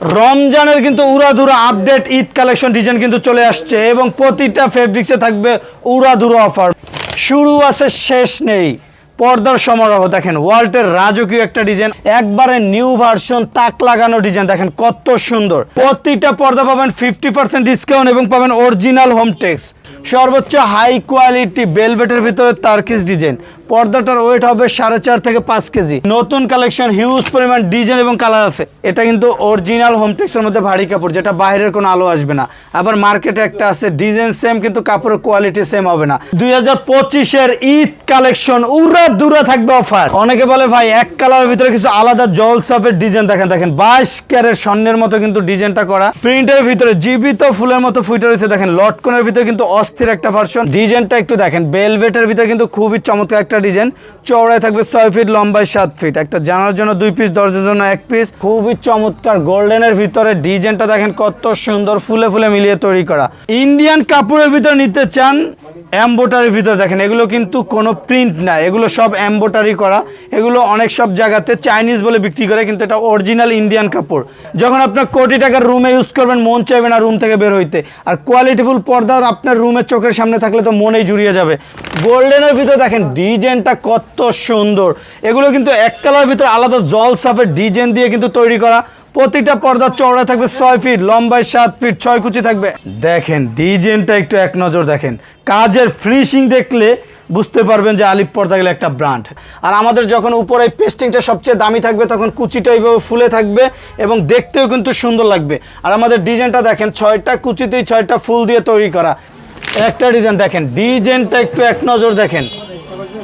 রমজানের কিন্তু উড়াধুরা আপডেট, ঈদ কালেকশন ডিজাইন কিন্তু চলে আসছে এবং প্রতিটা ফেব্রিক্সে থাকবে উড়াধুরা অফার শুরু আছে, শেষ নেই। পর্দার সমারোহ, দেখেন ওয়ার্ল্ডের রাজকীয় একটা ডিজাইন, একবারে নিউ ভার্সন তাক লাগানো ডিজাইন, দেখেন, কত সুন্দর। প্রতিটা পর্দা পাবেন ফিফটি পার্সেন্ট ডিসকাউন্ট এবং পাবেন অরিজিনাল হোম টেক্স সর্বোচ্চ হাই কোয়ালিটি বেলভেটের ভিতরে তার্কিস ডিজাইন পর্দাটার ওয়েট হবে সাড়ে চার থেকে পাঁচ কেজি। নতুন কালেকশন হিউজ পরিমাণ ডিজাইন এবং কালার আছে। এটা কিন্তু অরিজিনাল হোমটেক্সের মধ্যে ভারী কাপড়, যেটা বাইরের কোনো আলো আসবে না। আবার মার্কেটে একটা আছে ডিজাইন সেম কিন্তু কাপড়ের কোয়ালিটি সেম হবে না। দুই হাজার পঁচিশের ঈদ কালেকশন উড়া দূরা থাকবে অফার অনেকে বলে, ভাই, এক কালারের ভিতরে কিছু আলাদা জল সাফের ডিজাইন দেখেন দেখেন। বাইশ ক্যারের স্বর্ণের মতো কিন্তু ডিজাইনটা করা। প্রিন্টের ভিতরে জীবিত ফুলের মতো ফুটে রয়েছে, দেখেন। লটকনের ভিতরে কিন্তু অস্থির একটা ভার্সন ডিজাইনটা একটু দেখেন। বেলভেটের ভিতরে কিন্তু খুবই চমৎকার একটা ডিজাইন। চওড়ায় থাকবে ছয় ফিট, লম্বায় সাত ফিট। একটা জানার জন্য দুই পিস দরজার জন্য এক পিস খুবই চমৎকার গোল্ডেনের ভিতরে ডিজাইনটা দেখেন কত সুন্দর ফুলে ফুলে মিলিয়ে তৈরি করা। ইন্ডিয়ান কাপড়ের ভিতরে নিতে চান এম্বোটারির ভিতরে দেখেন, এগুলো কিন্তু কোনো প্রিন্ট না। এগুলো সব এম্বোটারি করা। এগুলো অনেক সব জায়গাতে চাইনিজ বলে বিক্রি করে, কিন্তু এটা অরিজিনাল ইন্ডিয়ান কাপড়। যখন আপনার কোটি টাকার রুমে ইউজ করবেন, মন চাইবে না রুম থেকে বের হইতে। আর কোয়ালিটিফুল পর্দার আপনার রুমের চোখের সামনে থাকলে তো মনেই জুড়িয়ে যাবে। গোল্ডেনের ভিতরে দেখেন ডিজাইনটা কত সুন্দর। এগুলো কিন্তু এক কালার ভিতরে আলাদা জল সাপের ডিজাইন দিয়ে কিন্তু তৈরি করা। প্রতিটা পর্দার চওড়া থাকবে ছয় ফিট, লম্বায় সাত ফিট, ছয় কুচি থাকবে। দেখেন, ডিজাইনটা একটু এক নজর দেখেন। কাজের ফিনিশিং দেখলে বুঝতে পারবেন যে আলিপ পর্দা গেলে একটা ব্র্যান্ড আর আমাদের যখন উপরে পেস্টিংটা সবচেয়ে দামি থাকবে, তখন কুচিটা এইভাবে ফুলে থাকবে এবং দেখতেও কিন্তু সুন্দর লাগবে। আর আমাদের ডিজাইনটা দেখেন, ছয়টা কুচিতেই ছয়টা ফুল দিয়ে তৈরি করা। একটা ডিজাইন দেখেন, ডিজাইনটা একটু এক নজর দেখেন।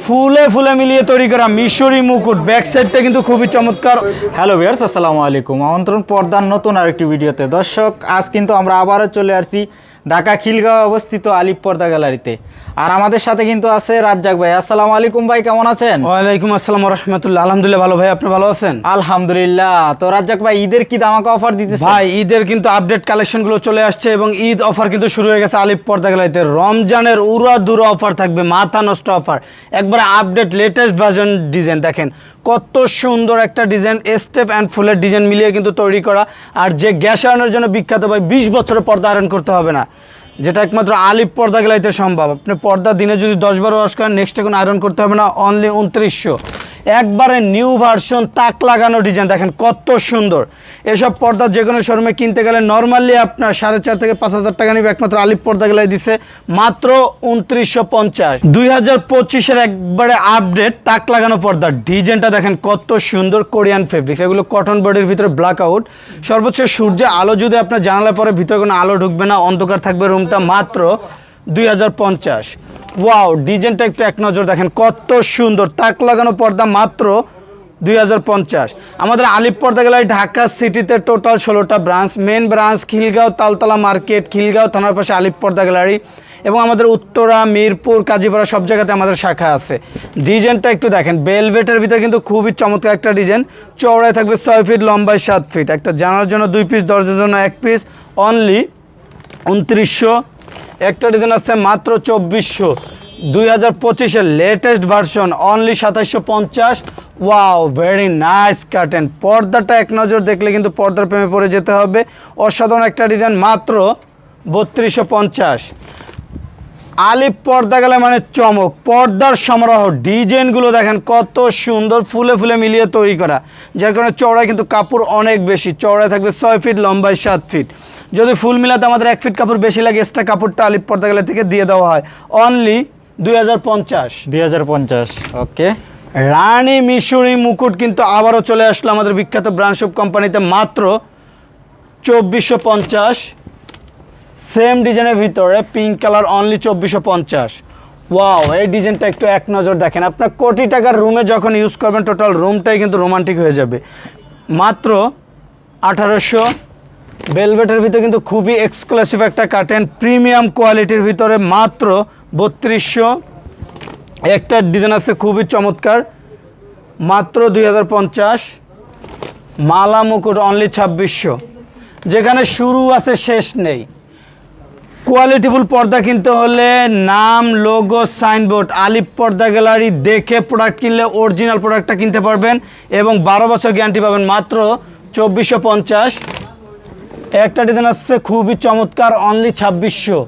ফুলে ফুলে মিলিয়ে তৈরি করা মিশরি মুকুট। ব্যাক সাইডটা কিন্তু খুবই চমৎকার। হ্যালো ভিয়ার্স আসসালামু আলাইকুম। আমন্ত্রণ পর্দার নতুন আরেকটি ভিডিওতে। দর্শক, আজ কিন্তু আমরা আবারও চলে আসছি ঢাকা খিলগাঁও অবস্থিত আলিপ পর্দা গ্যালারিতে। আর আমাদের সাথে কিন্তু আছে রাজ্জাক ভাই। আসসালামু আলাইকুম ভাই কেমন আছেন? ওয়ালাইকুম আসসালাম রহমতুল্লাহ। আলহামদুলিল্লাহ ভালো ভাই আপনি ভালো আছেন? আলহামদুলিল্লাহ। তো রাজ্জাক ভাই ঈদের কি দামাকা অফার দিতেছে ভাই ঈদের কিন্তু আপডেট কালেকশনগুলো চলে আসছে এবং ঈদ অফার কিন্তু শুরু হয়ে গেছে আলিপ পর্দা গেলাইতে রমজানের উড়া দুরা অফার থাকবে মাথা নষ্ট অফার। একবারে আপডেট লেটেস্ট ভার্জন ডিজাইন দেখেন। কত সুন্দর একটা ডিজাইন স্টেপ অ্যান্ড ফুলের ডিজাইন মিলিয়ে কিন্তু তৈরি করা। আর যে গ্যাস আয়রনের জন্য বিখ্যাত ভাই, বিশ বছরের পর্দা আয়রন করতে হবে না। যেটা একমাত্র আলিপ পর্দা গেলাইতে সম্ভব। আপনি পর্দা দিনে যদি দশ বারো ওয়াশ করেন নেক্সট এখন আয়রন করতে হবে না অনলি উনত্রিশশো। একবারে নিউ ভার্সন তাক লাগানো ডিজাইন। দেখেন কত সুন্দর। এসব পর্দা যে কোনো শোরুমে কিনতে গেলে নর্মালি আপনার সাড়ে চার থেকে পাঁচ হাজার টাকা নিবে, একমাত্র আলিপ পর্দা গেলাই দিছে, মাত্র উনত্রিশশো পঞ্চাশ। দুই হাজার পঁচিশের একবারে আপডেট তাক লাগানো পর্দা ডিজাইনটা দেখেন কত সুন্দর কোরিয়ান ফেব্রিক্স। এগুলো কটন বডির ভিতরে ব্ল্যাক আউট সর্বোচ্চ সূর্যে আলো যদি আপনার জানালা পরে ভিতরে কোনো আলো ঢুকবে না, অন্ধকার থাকবে রুমটা মাত্র দুই হাজার পঞ্চাশ। ওয়াও, ডিজাইনটা একটু এক নজর দেখেন, কত সুন্দর। তাক লাগানো পর্দা মাত্র দুই হাজার পঞ্চাশ। আমাদের আলিপ পর্দা গ্যালারি ঢাকা সিটিতে টোটাল ষোলোটা branch. Main branch Khilgaon, Taltala market, Khilgaon, থানার পাশে আলিপ পর্দা গ্যালারি এবং আমাদের উত্তরা, মিরপুর, কাজীপাড়া সব জায়গাতে আমাদের শাখা আছে। ডিজাইনটা একটু দেখেন, বেলভেটের ভিতরে কিন্তু খুবই চমৎকার একটা ডিজাইন। চওড়ায় থাকবে ছয় ফিট লম্বায় সাত ফিট। একটা জানার জন্য দুই পিস দরজার জন্য এক পিস অনলি উনত্রিশশো একটা ডিজাইন আছে মাত্র চব্বিশশো। দুই হাজার পঁচিশের লেটেস্ট ভার্সন অনলি সাতাশশো পঞ্চাশ। ওয়াও ভেরি নাইস কাটেন পর্দাটা এক নজর দেখলে কিন্তু পর্দার প্রেমে পড়ে যেতে হবে। অসাধারণ একটা ডিজাইন মাত্র বত্রিশশো পঞ্চাশ। আলিপ পর্দা গেলে মানে চমক। পর্দার সমারোহ ডিজাইনগুলো দেখেন কত সুন্দর ফুলে ফুলে মিলিয়ে তৈরি করা। যার কারণে চওড়ায় কিন্তু কাপড় অনেক বেশি। চওড়ায় থাকবে ছয় ফিট লম্বায় সাত ফিট যদি ফুল মিলাতে আমাদের এক ফিট কাপড় বেশি লাগে এক্সট্রা কাপড়টা আলিপ পর্দা গেলে থেকে দিয়ে দেওয়া হয়। অনলি দুই হাজার পঞ্চাশ। দুই হাজার পঞ্চাশ ওকে। রানী মিশরি মুকুট কিন্তু আবারও চলে আসলো আমাদের বিখ্যাত ব্রান্ড অফ কোম্পানিতে মাত্র চব্বিশশো পঞ্চাশ। সেম ডিজাইনের ভিতরে পিঙ্ক কালার অনলি চব্বিশশো পঞ্চাশ। ওয়াও এই ডিজাইনটা একটু এক নজর দেখেন। আপনার কোটি টাকার রুমে যখন ইউজ করবেন টোটাল রুমটাই কিন্তু রোমান্টিক হয়ে যাবে। মাত্র আঠারোশো বেলভেটের ভিতরে কিন্তু খুবই এক্সক্লুসিভ একটা কাটেন প্রিমিয়াম কোয়ালিটির ভিতরে মাত্র বত্রিশশো। একটা ডিজাইন আছে খুবই চমৎকার, মাত্র দুই হাজার পঞ্চাশ। মালা মুকুট অনলি ছাব্বিশশো। যেখানে শুরু আছে, শেষ নেই। কোয়ালিটিফুল পর্দা কিনতে হলে নাম লোগো সাইনবোর্ড আলিপ পর্দা গ্যালারি দেখে প্রোডাক্ট কিনলে অরিজিনাল প্রোডাক্টটা কিনতে পারবেন এবং বারো বছর গ্যারান্টি পাবেন মাত্র চব্বিশশো পঞ্চাশ। একটা ডিজাইন আসছে খুবই চমৎকার অনলি ছাব্বিশশো।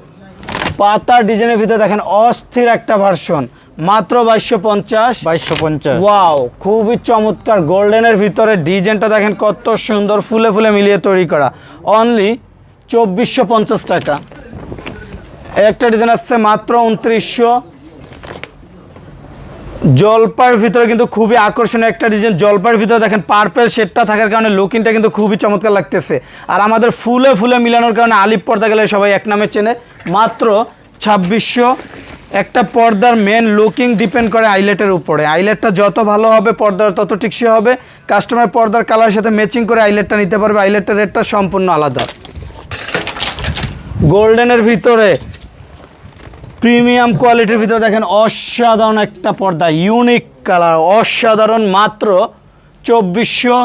পাতার ডিজাইনের ভিতরে দেখেন অস্থির একটা ভার্সন মাত্র বাইশশো পঞ্চাশ। বাইশশো পঞ্চাশ। ওয়াও খুবই চমৎকার গোল্ডেনের ভিতরে ডিজাইনটা দেখেন কত সুন্দর ফুলে ফুলে মিলিয়ে তৈরি করা। অনলি চব্বিশশো পঞ্চাশ টাকা। একটা ডিজাইন আসছে মাত্র উনত্রিশশো। জলপার ভিতরে কিন্তু খুবই আকর্ষণীয় একটা ডিজাইন জলপার ভিতরে দেখেন পার্পেল শেডটা থাকার কারণে লুকিংটা কিন্তু খুবই চমৎকার লাগতেছে। আর আমাদের ফুলে ফুলে মিলানোর কারণে আলিপ পর্দা গেলে সবাই এক নামে চেনে। মাত্র ছাব্বিশশো একটা পর্দার মেন লুকিং ডিপেন্ড করে আইলেটের উপরে। আইলেটটা যত ভালো হবে, পর্দার তত টিকসই হবে। কাস্টমার পর্দার কালারের সাথে ম্যাচিং করে আইলেটটা নিতে পারবে। আইলেটের রেটটা সম্পূর্ণ আলাদা। গোল্ডেনের ভিতরে প্রিমিয়াম কোয়ালিটির ভিতরে দেখেন অসাধারণ একটা পর্দা ইউনিক কালার অসাধারণ মাত্র চব্বিশশো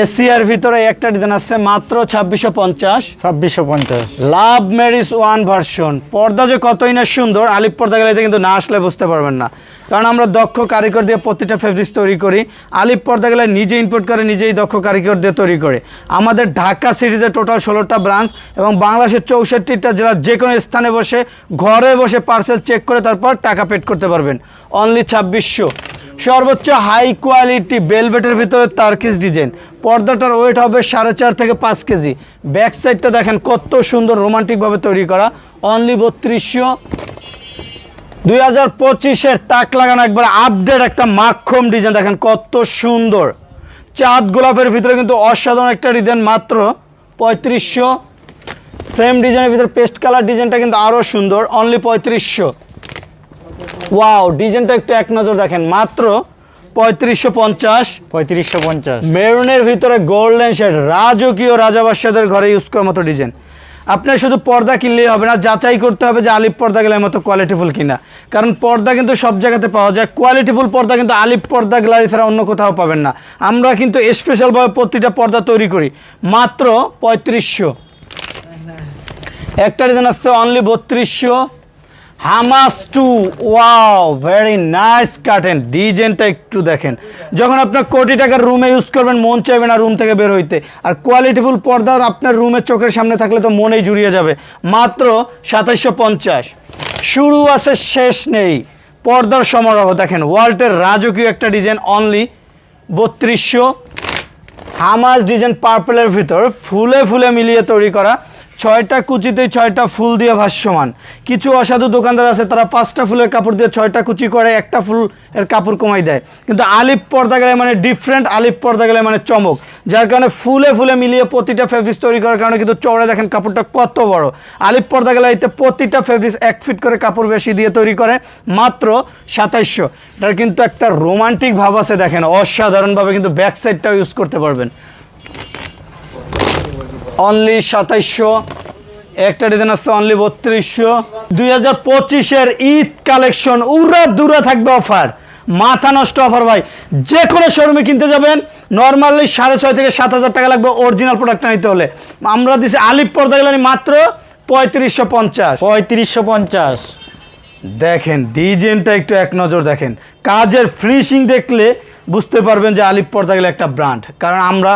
এসিয়ার ভিতরে একটা ডিজাইন আছে মাত্র ছাব্বিশশো পঞ্চাশ। ছাব্বিশশো পঞ্চাশ। লাভ ম্যারিজ ওয়ান ভার্সন পর্দা যে কতই না সুন্দর আলিপ পর্দা গেলে কিন্তু না আসলে বুঝতে পারবেন না। কারণ আমরা দক্ষ কারিগর দিয়ে প্রতিটা ফেব্রিক্স তৈরি করি। আলিপ পর্দা গেলে নিজে ইনপুট করে নিজেই দক্ষ কারিগর দিয়ে তৈরি করে। আমাদের ঢাকা সিটিতে টোটাল ষোলোটা ব্রাঞ্চ এবং বাংলাদেশের চৌষট্টিটা জেলার যে কোনো স্থানে বসে ঘরে বসে পার্সেল চেক করে তারপর টাকা পেড করতে পারবেন। অনলি ছাব্বিশশো। সর্বোচ্চ হাই কোয়ালিটি বেলভেটের ভিতরে তার্কিস ডিজাইন পর্দাটার ওয়েট হবে সাড়ে চার থেকে পাঁচ কেজি। ব্যাক সাইডটা দেখেন কত সুন্দর রোমান্টিকভাবে তৈরি করা। অনলি বত্রিশশো। দুই হাজার পঁচিশের তাক লাগানো একবার আপডেট একটা মাখম ডিজাইন দেখেন কত সুন্দর। চাঁদ গোলাপের ভিতরে কিন্তু অসাধারণ একটা ডিজাইন মাত্র পঁয়ত্রিশশো। সেম ডিজাইনের ভিতরে পেস্ট কালার ডিজাইনটা কিন্তু আরও সুন্দর। অনলি পঁয়ত্রিশশো। ওয়াও ডিজাইনটা একটু এক নজর দেখেন। মাত্র পঁয়ত্রিশশো পঞ্চাশ। পঁয়ত্রিশশো পঞ্চাশ। মেরুনের ভিতরে গোল্ডেন শেড রাজকীয় রাজাবাসাদের ঘরে ইউজ করার মতো ডিজাইন আপনার শুধু পর্দা কিনলেই হবে না যাচাই করতে হবে যে আলিপ পর্দা গেলের মতো কোয়ালিটিফুল কিনা। কারণ পর্দা কিন্তু সব জায়গাতে পাওয়া যায় কোয়ালিটিফুল পর্দা কিন্তু আলিপ পর্দা গ্যালারি ছাড়া অন্য কোথাও পাবেন না। আমরা কিন্তু স্পেশালভাবে প্রতিটা পর্দা তৈরি করি। মাত্র পঁয়ত্রিশশো। একটা ডিজাইন আসছে অনলি বত্রিশশো। Hamas two wow very nice curtain ডিজাইনটা একটু দেখেন। যখন আপনার কোটি টাকার রুমে ইউজ করবেন, মন চাইবে না রুম থেকে বের হইতে। আর কোয়ালিটিফুল পর্দা আপনার রুমের চোখের সামনে থাকলে তো মনেই জুড়িয়ে যাবে। মাত্র সাতাইশশো পঞ্চাশ। শুরু আছে, শেষ নেই। পর্দার সমারোহ, দেখেন ওয়ার্ল্ডের রাজকীয় একটা ডিজাইন অনলি বত্রিশশো। হামাস ডিজাইন পার্পলের ভিতর, ফুলে ফুলে মিলিয়ে তৈরি করা। ছয়টা কুচিতে ছয়টা ফুল দিয়ে ভাষ্যমান। কিছু অসাধু দোকানদার আছে, তারা পাঁচটা ফুলের কাপড় দিয়ে ছয়টা কুচি করে, একটা ফুল এর কাপড় কমাই দেয়। কিন্তু আলিপ পর্দা গেলে মানে ডিফারেন্ট আলিপ পর্দা গেলে মানে চমক। যার কারণে ফুলে ফুলে মিলিয়ে প্রতিটা ফেব্রিক্স তৈরি করার কারণে কিন্তু চওড়া দেখেন কাপড়টা কত বড়। আলিপ পর্দা গেলে এতে প্রতিটা ফেব্রিক্স এক ফিট করে কাপড় বেশি দিয়ে তৈরি করে, মাত্র সাতাইশশো। এটার কিন্তু একটা রোমান্টিক ভাব আছে দেখেন, অসাধারণভাবে কিন্তু ব্যাক সাইডটাও ইউজ করতে পারবেন। অনলি সাতাইশশো একটা ডিজাইন আছে অনলি বত্রিশশো। দুই হাজার পঁচিশের ঈদ কালেকশন উড়া দুরা থাকবে অফার। মাথা নষ্ট অফার ভাই যে কোনো শোরুমে কিনতে যাবেন নর্মালি সাড়ে ছয় থেকে সাত হাজার টাকা লাগবে অরিজিনাল প্রোডাক্টটা নিতে হলে। আমরা দিছি আলিপ পর্দা গেলানি মাত্র পঁয়ত্রিশশো পঞ্চাশ। পঁয়ত্রিশশো পঞ্চাশ। দেখেন ডিজাইনটা একটু এক নজর দেখেন। কাজের ফিনিশিং দেখলে বুঝতে পারবেন যে আলিপ পর্দা গেলে একটা ব্র্যান্ড কারণ আমরা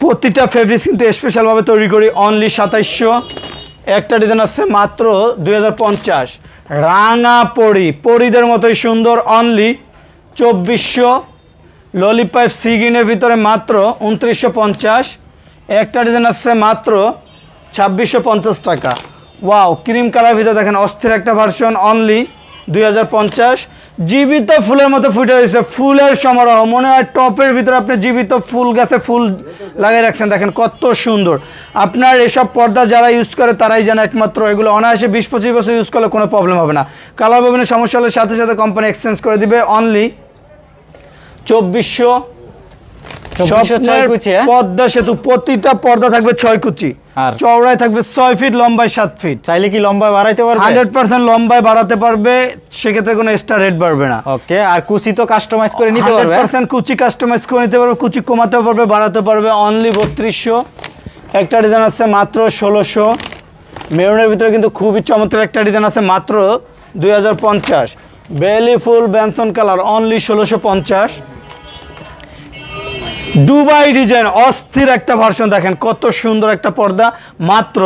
প্রতিটা ফেব্রিক্স কিন্তু স্পেশালভাবে তৈরি করি অনলি সাতাইশশো। একটা ডিজাইন আছে মাত্র দুই হাজার পঞ্চাশ। রাঙা পরি, পরিদের মতোই সুন্দর অনলি চব্বিশশো। ললিপাইপ সিগিনের ভিতরে মাত্র উনত্রিশশো পঞ্চাশ। একটা ডিজাইন আছে মাত্র ছাব্বিশশো পঞ্চাশ টাকা। ওয়াও ক্রিম কালার ভিতরে দেখেন, অস্থির একটা ভার্সন অনলি জীবিত ফুলের মতো ফুটে রয়েছে। ফুলের সমারোহ, মনে হয় টপের ভিতরে আপনি জীবিত ফুল গাছে ফুল লাগিয়ে রাখছেন। দেখেন কত সুন্দর। আপনার এসব পর্দা যারা ইউজ করে, তারাই যেন একমাত্র এগুলো অনায়াসে বিশ পঁচিশ বছর ইউজ করলে কোনো প্রবলেম হবে না। কালার বিভিন্ন সমস্যা হলে সাথে সাথে কোম্পানি এক্সচেঞ্জ করে দিবে অনলি চব্বিশশো কুচি, হ্যাঁ? সেতু প্রতিটা পর্দা থাকবে ছয় কুচি। আর? চওড়ায় থাকবে ছয় ফিট লম্বায় সাত ফিট। চাইলে কি লম্বা বাড়াইতে পারবে? হান্ড্রেড পার্সেন্ট লম্বায় বাড়াতে পারবে সেক্ষেত্রে কোনো এক্সট্রা রেট বাড়বে না। ওকে আর কুচি তো কাস্টমাইজ করে নিতে পারবে পার্সেন্ট কুচি কাস্টমাইজ করে নিতে পারবে কুচি পারবে বাড়াতে পারবে অনলি বত্রিশশো। একটা ডিজাইন আছে মাত্র ষোলোশো। মেরুনের ভিতরে কিন্তু খুবই চমৎকার একটা ডিজাইন আছে মাত্র দুই হাজার পঞ্চাশ। বেলি ফুল ব্যানসন কালার অনলি ষোলোশো পঞ্চাশ। দুবাই ডিজাইন, অস্থির একটা ভার্সন দেখেন, কত সুন্দর একটা পর্দা। মাত্র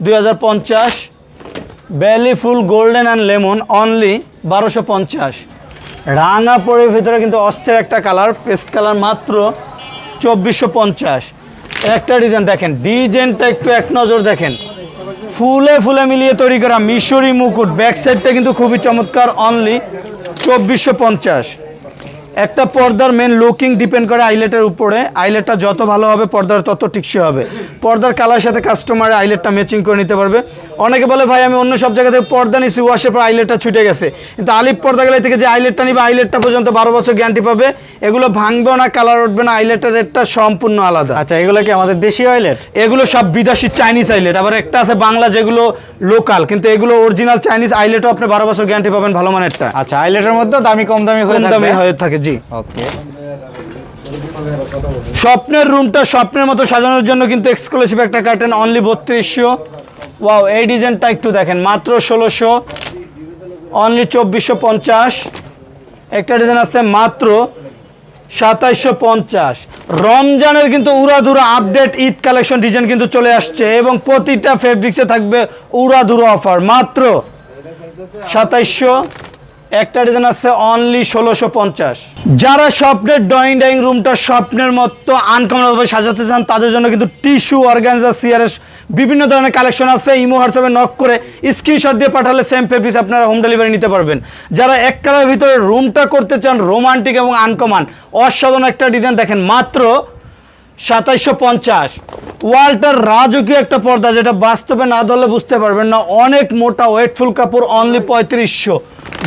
দুই বেলি ফুল গোল্ডেন অ্যান্ড লেমন অনলি বারোশো পঞ্চাশ। রাঙা পরের ভিতরে কিন্তু অস্থির একটা কালার পেস্ট কালার মাত্র চব্বিশশো পঞ্চাশ। একটা ডিজাইন দেখেন, ডিজাইনটা একটু এক নজর দেখেন। ফুলে ফুলে মিলিয়ে তৈরি করা মিশরি মুকুট ব্যাক সাইডটা কিন্তু খুবই চমৎকার অনলি চব্বিশশো পঞ্চাশ। একটা পর্দার মেন লুকিং ডিপেন্ড করে আইলেটের উপরে। আইলেটটা যত ভালো হবে পর্দার তত টিকসই হবে। পর্দার কালার সাথে কাস্টমার আইলেটটা ম্যাচিং করে নিতে পারবে। অনেকে বলে ভাই আমি অন্য সব জায়গা থেকে পর্দা নিছি ওয়াশের পর আইলেটটা ছুটে গেছে। কিন্তু আলিপ পর্দা গেলে থেকে যে আইলেটটা নিবে আইলেটটা পর্যন্ত বারো বছর গ্যারান্টি পাবে। এগুলো ভাঙবেও না কালার উঠবে না আইলেটের রেটটা সম্পূর্ণ আলাদা। আচ্ছা এগুলো কি আমাদের দেশি আইলেট এগুলো সব বিদেশি চাইনিজ আইলেট আবার একটা আছে বাংলা যেগুলো লোকাল কিন্তু এগুলো অরিজিনাল চাইনিজ আইলেটও আপনি বারো বছর গ্যারান্টি পাবেন ভালো মানেরটা। আচ্ছা আইলেটের মধ্যে দামি কম দামি কম দামে হয়ে থাকে জি। ওকে। স্বপ্নের রুমটা স্বপ্নের মতো সাজানোর জন্য কিন্তু এক্সক্লুসিভ একটা কার্টেন অনলি বত্রিশশো। ওয়াও এই ডিজাইনটা একটু দেখেন মাত্র ষোলোশো অনলি চব্বিশশো পঞ্চাশ। একটা ডিজাইন আছে মাত্র সাতাইশশো পঞ্চাশ। রমজানের কিন্তু উড়াধুরা আপডেট ঈদ কালেকশন ডিজাইন কিন্তু চলে আসছে এবং প্রতিটা ফেব্রিক্সে থাকবে উড়াধুরা অফার মাত্র সাতাইশশো। একটা ডিজাইন আছে অনলি ষোলোশো পঞ্চাশ। যারা স্বপ্নের ড্রয়িং ডাইনিং রুমটা স্বপ্নের মতো আনকমনভাবে সাজাতে চান, তাদের জন্য কিন্তু টিস্যু অর্গানজা সিআরএস বিভিন্ন ধরনের কালেকশন আছে। ইমো হোয়াটসঅ্যাপে নক করে স্ক্রিনশট দিয়ে পাঠালে সেম পেপিস আপনারা হোম ডেলিভারি নিতে পারবেন। যারা এক কালারের ভিতরে রুমটা করতে চান রোমান্টিক এবং আনকমান অসাধারণ একটা ডিজাইন দেখেন। মাত্র সাতাইশশো পঞ্চাশ। ওয়ালটার রাজকীয় একটা পর্দা যেটা বাস্তবে না ধরলে বুঝতে পারবেন না, অনেক মোটা ওয়েটফুল কাপড় অনলি পঁয়ত্রিশশো।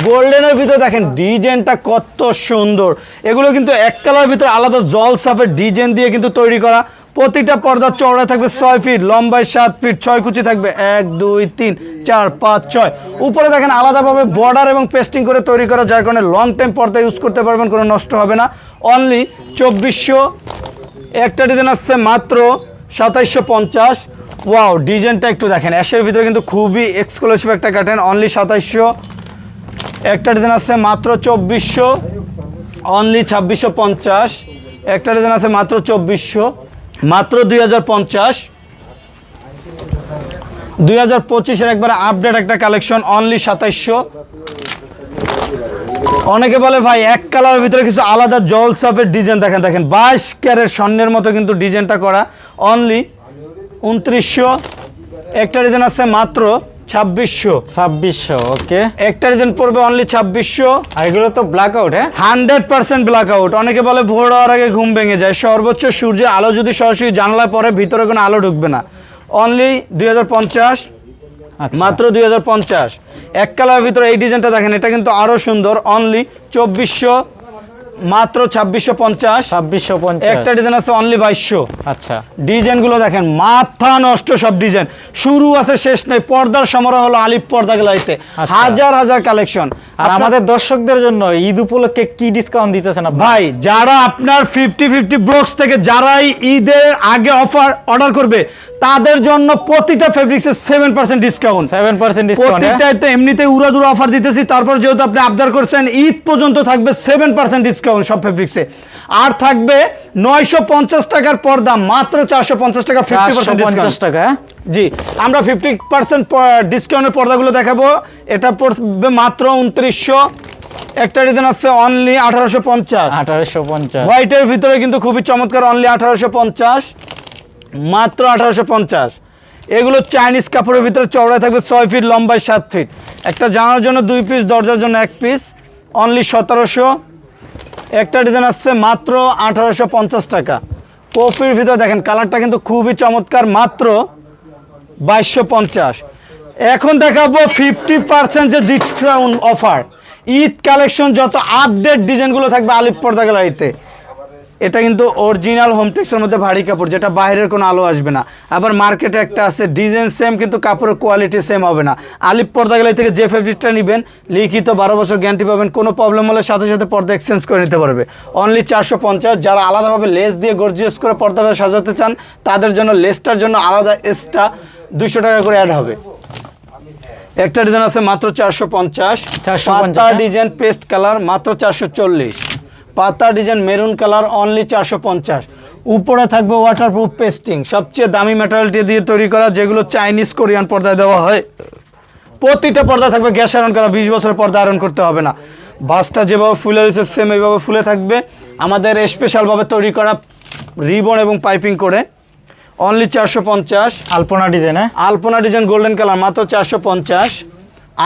গোল্ডেনের ভিতরে দেখেন, ডিজাইনটা কত সুন্দর। এগুলো কিন্তু এক কালার ভিতরে আলাদা জল সাফের ডিজাইন দিয়ে কিন্তু তৈরি করা। প্রতিটা পর্দার চওড়া থাকবে ছয় ফিট, লম্বায় সাত ফিট, ছয় কুচি থাকবে এক, দুই, তিন, চার, পাঁচ, ছয়। উপরে দেখেন, আলাদাভাবে বর্ডার এবং পেস্টিং করে তৈরি করা, যার কারণে লং টাইম পর্দা ইউজ করতে পারবেন, কোনো নষ্ট হবে না। অনলি চব্বিশশো একটা ডিজাইন আসছে মাত্র সাতাইশশো পঞ্চাশ। ওয়াও, ডিজাইনটা একটু দেখেন। অ্যাশের ভিতরে কিন্তু খুবই এক্সক্লুসিভ একটা কাটেন অনলি সাতাইশশো। একটা ডিজাইন আছে মাত্র চব্বিশশো। অনলি ছাব্বিশশো পঞ্চাশ। একটা ডিজাইন আছে মাত্র চব্বিশশো। মাত্র দুই হাজার পঞ্চাশ। দুই হাজার পঁচিশের একবারে আপডেট একটা কালেকশন অনলি সাতাইশশো। অনেকে বলে ভাই এক কালারের ভিতরে কিছু আলাদা জল সাপের ডিজাইন। দেখেন দেখেন বাইশ ক্যারের স্বর্ণের মতো কিন্তু ডিজাইনটা করা। অনলি উনত্রিশশো। একটা ডিজাইন আছে মাত্র ছাব্বিশশো। ছাব্বিশশো ওকে। একটা ডিজাইন পড়বে অনলি ছাব্বিশশো। আর এগুলো তো ব্ল্যাক আউট হ্যাঁ? হান্ড্রেড পার্সেন্ট ব্ল্যাক আউট অনেকে বলে ভোর হওয়ার আগে ঘুম ভেঙে যায়। সর্বোচ্চ সূর্যের আলো যদি সরাসরি জানলায় পড়ে ভিতরে কোনো আলো ঢুকবে না। অনলি দুই হাজার পঞ্চাশ। আচ্ছা। মাত্র দুই হাজার পঞ্চাশ। এক কালারের ভিতরে এই ডিজাইনটা দেখেন এটা কিন্তু আরও সুন্দর অনলি চব্বিশশো মাত্র ছাব্বিশশো পঞ্চাশ। ছাব্বিশশো পঞ্চাশ। একটা ডিজাইন আছে অনলি বাইশশো। আচ্ছা। ডিজাইনগুলো দেখেন মাথা নষ্ট সব ডিজাইন। শুরু আছে শেষ নেই পর্দার সমারোহ হলো আলিপ পর্দা গ্যালারিতে। আচ্ছা। হাজার হাজার কালেকশন আর আমাদের দর্শকদের জন্য ঈদ উপলক্ষে কি ডিসকাউন্ট দিতেছেন ভাই যারা আপনার ফিফটি ফিফটি ব্লকস থেকে যারাই ঈদের আগে অফার অর্ডার করবে তাদের জন্য প্রতিটা ফেব্রিক্সে seven percent discount seven percent discount প্রত্যেকটাই তো এমনিতে উড়াদুরা অফার দিতেছি তারপর যেহেতু আপনি আবদার করছেন ঈদ পর্যন্ত থাকবে সেভেন পার্সেন্ট ডিসকাউন্ট সব ফেব্রিক্সে আর থাকবে নয়শো পঞ্চাশ টাকার পর্দা মাত্র চারশো পঞ্চাশ টাকা ফিফটি পার্সেন্ট টাকা? জি আমরা ফিফটি পার্সেন্ট ডিসকাউন্টের পর্দাগুলো দেখাবো। এটা পড়বে মাত্র উনত্রিশশো। একটা ডিজাইন আছে অনলি আঠারোশো পঞ্চাশ। আঠারোশো পঞ্চাশ। হোয়াইটের ভিতরে কিন্তু খুবই চমৎকার অনলি আঠারোশো পঞ্চাশ। মাত্র আঠারোশো পঞ্চাশ। এগুলো চাইনিজ কাপড়ের ভিতরে চওড়ায় থাকবে ছয় ফিট লম্বায় সাত ফিট একটা জানার জন্য দুই পিস দরজার জন্য এক পিস অনলি সতেরোশো। একটা ডিজাইন আসছে মাত্র আঠারোশো পঞ্চাশ টাকা। কফির ভিতরে দেখেন কালারটা কিন্তু খুবই চমৎকার, মাত্র বাইশশো এখন দেখাবো ফিফটি পার্সেন্ট যে ডিসকাউন্ট অফার ঈদ কালেকশন যত আপডেট ডিজাইনগুলো থাকবে আলিপ পর্দা গ্যালারিতে এটা কিন্তু অরিজিনাল হোমটেক্সের মধ্যে ভারী কাপড় যেটা বাইরের কোনো আলো আসবে না। আবার মার্কেটে একটা আছে ডিজাইন সেম কিন্তু কাপড়ের কোয়ালিটি সেম হবে না। আলিপ পর্দা গ্যালারি থেকে যে ফেব্রিকটা নেবেন লিখিত বারো বছর গ্যারান্টি পাবেন কোনো প্রবলেম হলে সাথে সাথে পর্দা এক্সচেঞ্জ করে নিতে পারবে। অনলি চারশো পঞ্চাশ যারা আলাদাভাবে লেস দিয়ে গর্জিয়াস করে পর্দাটা সাজাতে চান তাদের জন্য লেসটার জন্য আলাদা এক্সট্রা দুশো টাকা করে অ্যাড হবে। একটা ডিজাইন আছে মাত্র চারশো পঞ্চাশ। 450 পাতা ডিজাইন পেস্ট কালার মাত্র চারশো চল্লিশ। পাতা ডিজাইন মেরুন কালার অনলি চারশো পঞ্চাশ। উপরে থাকবে ওয়াটারপ্রুফ পেস্টিং সবচেয়ে দামি ম্যাটেরিয়ালটি দিয়ে তৈরি করা যেগুলো চাইনিজ কোরিয়ান পর্দায় দেওয়া হয়। প্রতিটা পর্দা থাকবে গ্যাস আয়রন করা বিশ বছরের পর্দা আয়রন করতে হবে না। বাসটা যেভাবে ফুলে রয়েছে সেম এইভাবে ফুলে থাকবে। আমাদের স্পেশালভাবে তৈরি করা রিবন এবং পাইপিং করে অনলি চারশো পঞ্চাশ। আলপনা ডিজাইনে আলপনা ডিজাইন গোল্ডেন কালার মাত্র চারশো পঞ্চাশ।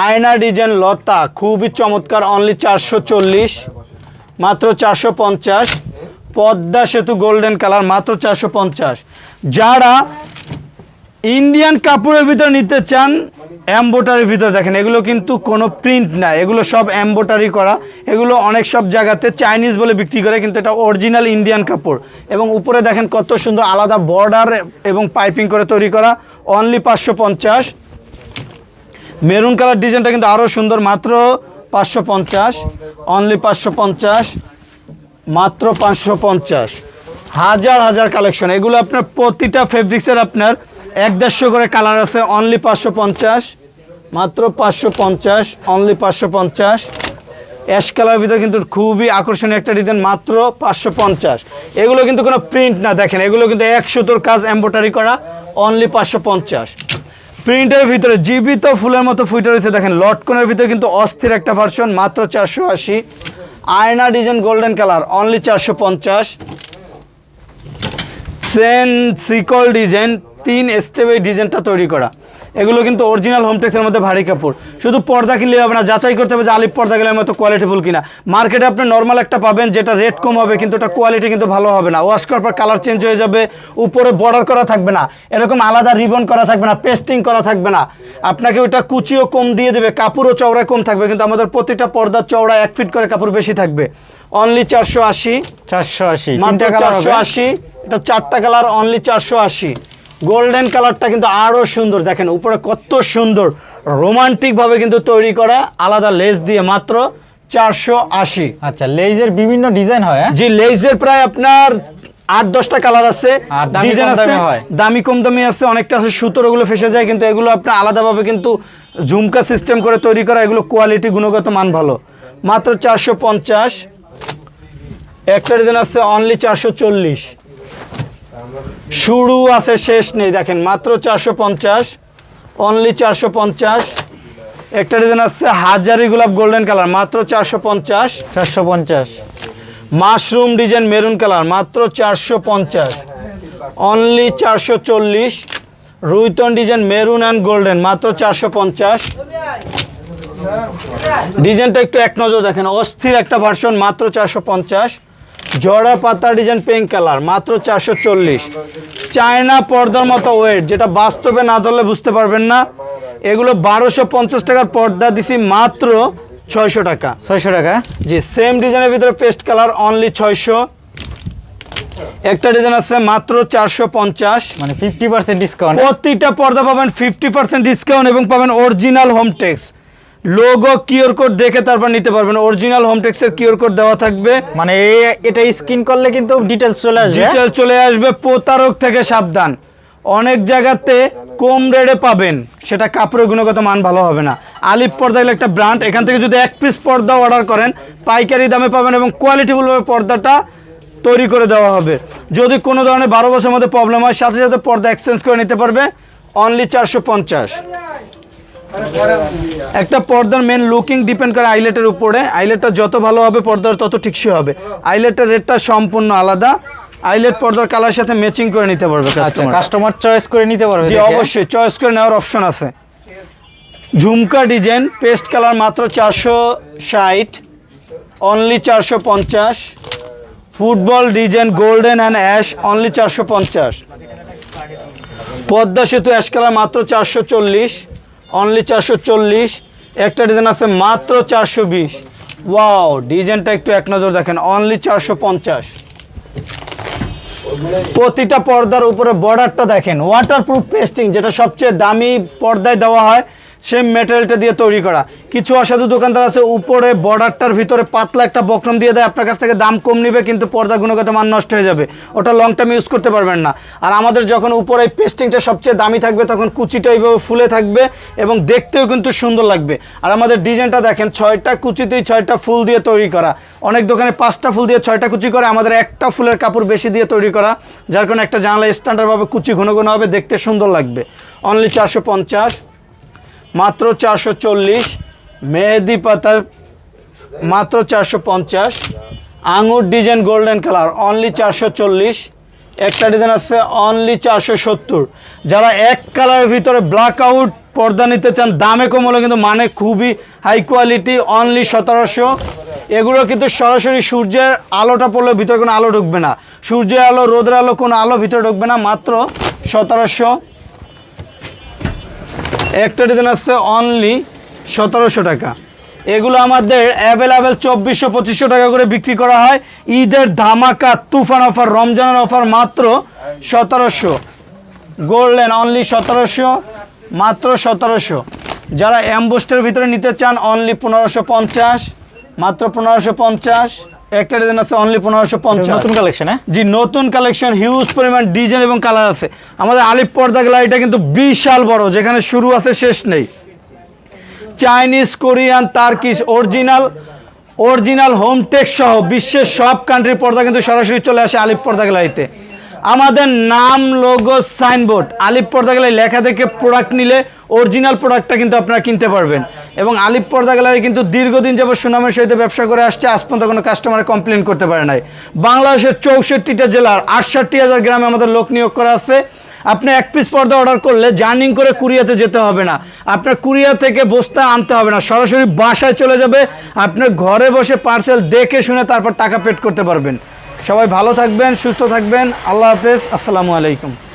আয়না ডিজাইন লতা খুবই চমৎকার অনলি চারশো চল্লিশ। মাত্র চারশো পঞ্চাশ। পদ্মা সেতু গোল্ডেন কালার, মাত্র চারশো পঞ্চাশ। যারা ইন্ডিয়ান কাপড়ের ভিতর নিতে চান অ্যাম্বোটারির ভিতর দেখেন, এগুলো কিন্তু কোনো প্রিন্ট না এগুলো সব অ্যাম্বোটারি করা। এগুলো অনেক সব জায়গাতে চাইনিজ বলে বিক্রি করে, কিন্তু এটা অরিজিনাল ইন্ডিয়ান কাপড়। এবং উপরে দেখেন কত সুন্দর আলাদা বর্ডার এবং পাইপিং করে তৈরি করা। অনলি পাঁচশো পঞ্চাশ। মেরুন কালার ডিজাইনটা কিন্তু আরও সুন্দর, মাত্র পাঁচশো পঞ্চাশ অনলি পাঁচশো পঞ্চাশ, মাত্র পাঁচশো পঞ্চাশ। হাজার হাজার কালেকশন এগুলো আপনার প্রতিটা ফেব্রিক্সের আপনার এক দেড়শো করে কালার আছে অনলি পাঁচশো পঞ্চাশ, মাত্র পাঁচশো পঞ্চাশ অনলি পাঁচশো পঞ্চাশ। অ্যাশ কালার ভিতরে কিন্তু খুবই আকর্ষণীয় একটা ডিজাইন মাত্র পাঁচশো পঞ্চাশ। এগুলো কিন্তু কোনো প্রিন্ট না, দেখেন। এগুলো কিন্তু এক সুতোর কাজ এম্বোটারি করা অনলি পাঁচশো পঞ্চাশ। প্রিন্টের ভিতরে জীবিত ফুলের মতো ফুটে রয়েছে। দেখেন, লটকনের ভিতরে কিন্তু অস্থির একটা ভার্সন মাত্র চারশো আশি। আয়না ডিজাইন গোল্ডেন কালার অনলি চারশো পঞ্চাশ। সেন সিকল ডিজাইন তিন স্টেপে ডিজাইনটা তৈরি করা। এগুলো কিন্তু অরিজিনাল হোমটেক্সের মধ্যে ভারী কাপড়। শুধু পর্দা কিনলে হবে না যাচাই করতে হবে যে আলিপ পর্দা গেলে মতো কোয়ালিটিফুল কিনা। মার্কেটে আপনি নর্মাল একটা পাবেন যেটা রেট কম হবে কিন্তু ওটা কোয়ালিটি কিন্তু ভালো হবে না। ওয়াশ করার পর কালার চেঞ্জ হয়ে যাবে উপরে বর্ডার করা থাকবে না। এরকম আলাদা রিবন করা থাকবে না পেস্টিং করা থাকবে না। আপনাকে ওটা কুচিও কম দিয়ে দেবে কাপড়ও চওড়া কম থাকবে কিন্তু আমাদের প্রতিটা পর্দার চওড়া এক ফিট করে কাপড় বেশি থাকবে। অনলি চারশো আশি। চারশো আশি। মাত্র চারশো আশি। এটা চারটা কালার অনলি চারশো আশি। গোল্ডেন কালারটা কিন্তু আরও সুন্দর। দেখেন উপরে কত সুন্দর রোমান্টিকভাবে কিন্তু তৈরি করা আলাদা লেস দিয়ে মাত্র চারশো আশি। আচ্ছা লেজের বিভিন্ন ডিজাইন হয় হ্যাঁ? জি লেসের প্রায় আপনার আট দশটা কালার আছে। আর ডিজাইন আছে? দামি কম দামি আছে অনেকটা আছে সুতোর ওগুলো ফেসে যায় কিন্তু এগুলো আপনার আলাদাভাবে কিন্তু ঝুমকা সিস্টেম করে তৈরি করা এগুলো কোয়ালিটি গুণগত মান ভালো। মাত্র চারশো পঞ্চাশ। একটা ডিজাইন আছে অনলি চারশো চল্লিশ। শুরু আছে শেষ নেই। দেখেন মাত্র চারশো পঞ্চাশ অনলি চারশো পঞ্চাশ। একটা ডিজাইন আছে হাজারি গোলাপ গোল্ডেন কালার মাত্র চারশো পঞ্চাশ। চারশো পঞ্চাশ। মাশরুম ডিজাইন মেরুন কালার মাত্র চারশো পঞ্চাশ। অনলি চারশো চল্লিশ। রুইতন ডিজাইন মেরুন অ্যান্ড গোল্ডেন মাত্র চারশো পঞ্চাশ। ডিজাইনটা একটু এক নজর দেখেন অস্থির একটা ভার্সন মাত্র চারশো পঞ্চাশ। জড়া পাতা ডিজাইন পিঙ্ক কালার মাত্র চারশো চল্লিশ। চায়না পর্দার মতো ওয়েট যেটা বাস্তবে না ধরলে বুঝতে পারবেন না। এগুলো বারোশো পঞ্চাশ টাকার পর্দা দিছি মাত্র ছয়শো টাকা। ছয়শো টাকা? জি সেম ডিজাইনের ভিতরে পেস্ট কালার অনলি ছয়শো। একটা ডিজাইন আছে মাত্র চারশো পঞ্চাশ। মানে ফিফটি পার্সেন্ট ডিসকাউন্ট প্রতিটা পর্দা পাবেন ফিফটি পার্সেন্ট ডিসকাউন্ট এবং পাবেন original Hometex logo QR code দেখে তারপর নিতে পারবেন। অরিজিনাল হোমটেক্সের কিউর কোড দেওয়া থাকবে। মানে এটা স্ক্রিন করলে কিন্তু ডিটেলস চলে আসবে। হ্যাঁ? ডিটেল চলে আসবে প্রতারক থেকে সাবধান। অনেক জায়গাতে কম রেটে পাবেন সেটা কাপড়ের গুণগত মান ভালো হবে না। আলিপ পর্দা একটা ব্র্যান্ড এখান থেকে যদি এক পিস পর্দা অর্ডার করেন পাইকারি দামে পাবেন এবং কোয়ালিটিফুলভাবে পর্দাটা তৈরি করে দেওয়া হবে। যদি কোনো ধরনের বারো বছরের মধ্যে প্রবলেম হয় সাথে সাথে পর্দা এক্সচেঞ্জ করে নিতে পারবে। অনলি চারশো পঞ্চাশ। একটা পর্দার মেন লুকিং ডিপেন্ড করে আইলেটের উপরে। আইলেটটা যত ভালো হবে পর্দার তত ঠিকসই হবে। আইলেটের রেটটা সম্পূর্ণ আলাদা। আইলেট পর্দার কালার সাথে ম্যাচিং করে নিতে পারবে কাস্টমার কাস্টমার চয়েস করে নিতে পারবে জি অবশ্যই চয়েস করে নেওয়ার অপশন আছে। ঝুমকা ডিজাইন পেস্ট কালার মাত্র চারশো ষাট অনলি চারশো পঞ্চাশ। Football design golden and ash only চারশো পঞ্চাশ। পদ্মা সেতু অ্যাশ কালার মাত্র চারশো চল্লিশ। অনলি চারশো চল্লিশ। একটা ডিজাইন আছে মাত্র চারশো বিশ। ওয়াও ডিজাইনটা একটু এক নজর দেখেন। অনলি চারশো পঞ্চাশ। প্রতিটা পর্দার উপরে বর্ডারটা দেখেন। ওয়াটারপ্রুফ পেস্টিং যেটা সবচেয়ে দামি পর্দায় দেওয়া হয় সেম মেটেরিয়ালটা দিয়ে তৈরি করা। কিছু অসাধু দোকানদার আছে, উপরে বর্ডারটার ভিতরে পাতলা একটা বক্রম দিয়ে দেয়, আপনার কাছ থেকে দাম কম নিবে, কিন্তু পর্দার গুণগত মান নষ্ট হয়ে যাবে। ওটা লং টার্ম ইউজ করতে পারবেন না। আর আমাদের যখন উপরে পেস্টিংটা সবচেয়ে দামি থাকবে, তখন কুচিটা এইভাবে ফুলে থাকবে এবং দেখতেও কিন্তু সুন্দর লাগবে। আর আমাদের ডিজাইনটা দেখেন, ছয়টা কুচিতেই ছয়টা ফুল দিয়ে তৈরি করা। অনেক দোকানে পাঁচটা ফুল দিয়ে ছয়টা কুচি করে, আমাদের একটা ফুলের কাপড় বেশি দিয়ে তৈরি করা, যার কারণে একটা জানালা স্ট্যান্ডার্ডভাবে কুচি ঘন ঘন হবে, দেখতে সুন্দর লাগবে। অনলি চারশো পঞ্চাশ। মাত্র চারশো চল্লিশ, মেহেদি পাতার মাত্র চারশো পঞ্চাশ, আঙুর ডিজাইন গোল্ডেন কালার অনলি চারশো চল্লিশ, একটা ডিজাইন আছে অনলি চারশো সত্তর। যারা এক কালারের ভিতরে ব্ল্যাক আউট পর্দা নিতে চান, দামে কম হলে কিন্তু মানে খুবই হাই কোয়ালিটি অনলি সতেরোশো। এগুলো কিন্তু সরাসরি সূর্যের আলোটা পড়লে ভিতরে কোনো আলো ঢুকবে না। সূর্যের আলো, রোদের আলো কোনো আলো ভিতরে ঢুকবে না, মাত্র সতেরোশো। একটা ডিজাইন আসছে অনলি সতেরোশো টাকা। এগুলো আমাদের অ্যাভেলেবেল চব্বিশশো, পঁচিশশো টাকা করে বিক্রি করা হয়। ঈদের ধামাকা, তুফান অফার রমজানের অফার মাত্র সতেরোশো। গোল্ডেন অনলি সতেরোশো, মাত্র সতেরোশো। যারা অ্যাম্বোস্টের ভিতরে নিতে চান অনলি পনেরোশো পঞ্চাশ, মাত্র পনেরোশো পঞ্চাশ। একটা ডিজাইন আছে অনলি পনেরোশো পঞ্চাশ। নতুন কালেকশন হ্যাঁ? জি নতুন কালেকশন হিউজ পরিমাণ ডিজাইন এবং কালার আছে। আমাদের আলিপ পর্দা গ্যালারিটা কিন্তু বিশাল বড় যেখানে শুরু আছে শেষ নেই। Chinese Korean Turkish original original Hometex সহ বিশ্বের সব কান্ট্রির পর্দা কিন্তু সরাসরি চলে আসে আলিপ পর্দা গ্যালারিতে আমাদের নাম লোগো সাইনবোর্ড আলিপ পর্দা গ্যালারি লেখা থেকে প্রোডাক্ট নিলে অরিজিনাল প্রোডাক্টটা কিন্তু আপনারা কিনতে পারবেন। এবং আলিপ পর্দা গ্যালারি কিন্তু দীর্ঘদিন যাবত সুনামের সহিত ব্যবসা করে আসছে। আজ পর্যন্ত কোনো কাস্টমার কমপ্লেন করতে পারে নাই। বাংলাদেশের চৌষট্টিটা জেলার আটষট্টি হাজার গ্রামে আমাদের লোক নিয়োগ করা আছে। আপনি এক পিস পর্দা অর্ডার করলে জার্নিং করে কুরিয়াতে যেতে হবে না। আপনার কুরিয়া থেকে বস্তা আনতে হবে না। সরাসরি বাসায় চলে যাবে। আপনার ঘরে বসে পার্সেল দেখে শুনে তারপর টাকা পেড করতে পারবেন। সবাই ভালো থাকবেন, সুস্থ থাকবেন। আল্লাহ হাফেজ। আসসালামু আলাইকুম।